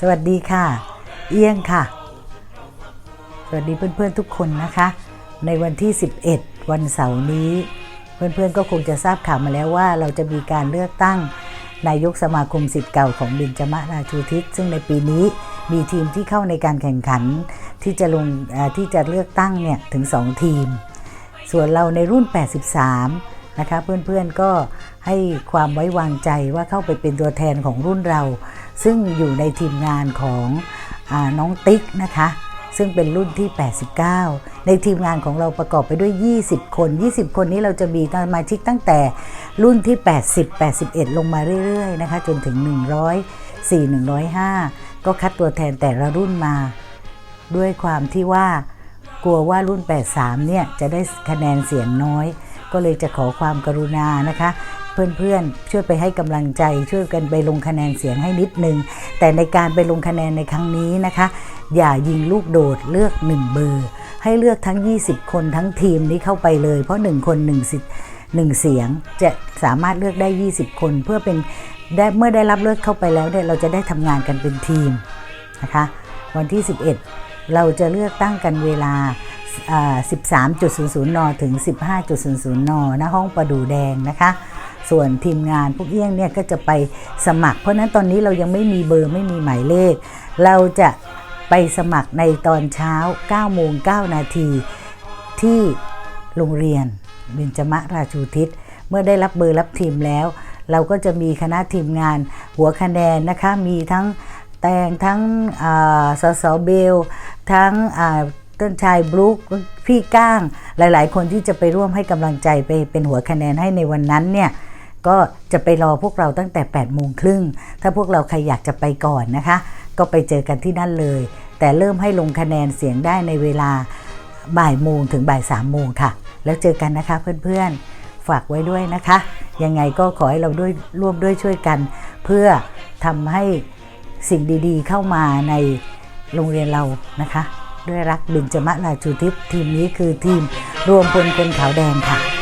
สวัสดีค่ะ เอี้ยงค่ะ สวัสดีเพื่อนๆทุกคนนะคะ ในวันที่ 11 วันเสาร์นี้ เพื่อนๆก็คงจะทราบข่าวมาแล้วว่าเราจะมีการเลือกตั้งนายกสมาคมสิทธิ์เก่าของบินจมะราชูทิศซึ่งในปีนี้มีทีมที่เข้าในการแข่งขันที่จะลงที่จะเลือกตั้งเนี่ยถึง 2 ทีม ส่วนเราในรุ่น 83 นะคะเพื่อนๆก็ ให้ความไว้วางใจว่าเข้าไปเป็นตัวแทนของรุ่นเรา ซึ่งอยู่ในทีมงานของอน้องติ๊กนะคะ ซึ่งเป็นรุ่นที่ 89 ในทีมงานของเราประกอบไปด้วย 20 คน 20 คนนี้เราจะมีสมาชิกตั้งแต่รุ่นที่ 80 81 ลงมาเรื่อยๆนะคะจนถึง 104 105 ก็คัดตัวแทนแต่ละรุ่นมา ด้วยความที่ว่ากลัวว่ารุ่น 83 เนี่ยจะได้คะแนนเสียงน้อย ก็เลยจะขอความกรุณานะคะ เพื่อนๆ ช่วยไปให้กำลังใจ ช่วยกันไปลงคะแนนเสียงให้นิดนึง แต่ในการไปลงคะแนนในครั้งนี้นะคะ อย่ายิงลูกโดดเลือก 1 เบอร์ ให้เลือกทั้ง 20 คนทั้งทีมนี้เข้าไปเลย เพราะ 1 คน1สิทธิ์หนึ่งเสียงจะสามารถเลือกได้ 20 คนเพื่อเป็นได้เมื่อได้รับเลือกเข้าไปแล้วเนี่ยเราจะได้ทำงานกันเป็นทีมนะคะ วันที่ 11 เราจะเลือกตั้งกันเวลาอ่า13.00 น ถึง 15.00 น ณ ห้องประดูแดงนะคะ ส่วนทีมงานพวกเอี้ยงเนี่ยก็จะไปสมัคร เพราะนั้นตอนนี้เรายังไม่มีเบอร์ไม่มีหมายเลข เราจะไปสมัครในตอนเช้า9โมง9นาทีที่โรงเรียนเบญจมราชูทิศ เมื่อได้รับเบอร์รับทีมแล้ว เราก็จะมีคณะทีมงานหัวคะแนนนะคะมีทั้งแตงทั้งอ่าสสเบล ทั้งต้นชายบลุกพี่ก้าง หลาย ๆ คนที่จะไปร่วมให้กำลังใจไปเป็นหัวคะแนนให้ในวันนั้นเนี่ย ก็จะไปรอพวกเราตั้งแต่8โมงครึ่งถ้าพวกเราใครอยากจะไปก่อนนะคะ ก็ไปเจอกันที่นั่นเลย แต่เริ่มให้ลงคะแนนเสียงได้ในเวลาบ่ายโมงถึงบ่ายสามโมงค่ะ แล้วเจอกันนะคะเพื่อนๆฝากไว้ด้วยนะคะ ยังไงก็ขอให้เราด้วยร่วมด้วยช่วยกัน เพื่อทำให้สิ่งดีๆ เข้ามาในโรงเรียนเรานะคะ ด้วยรักเบญจมราชูทิพย์ทีมนี้คือทีมรวมพลคนขาวแดงค่ะ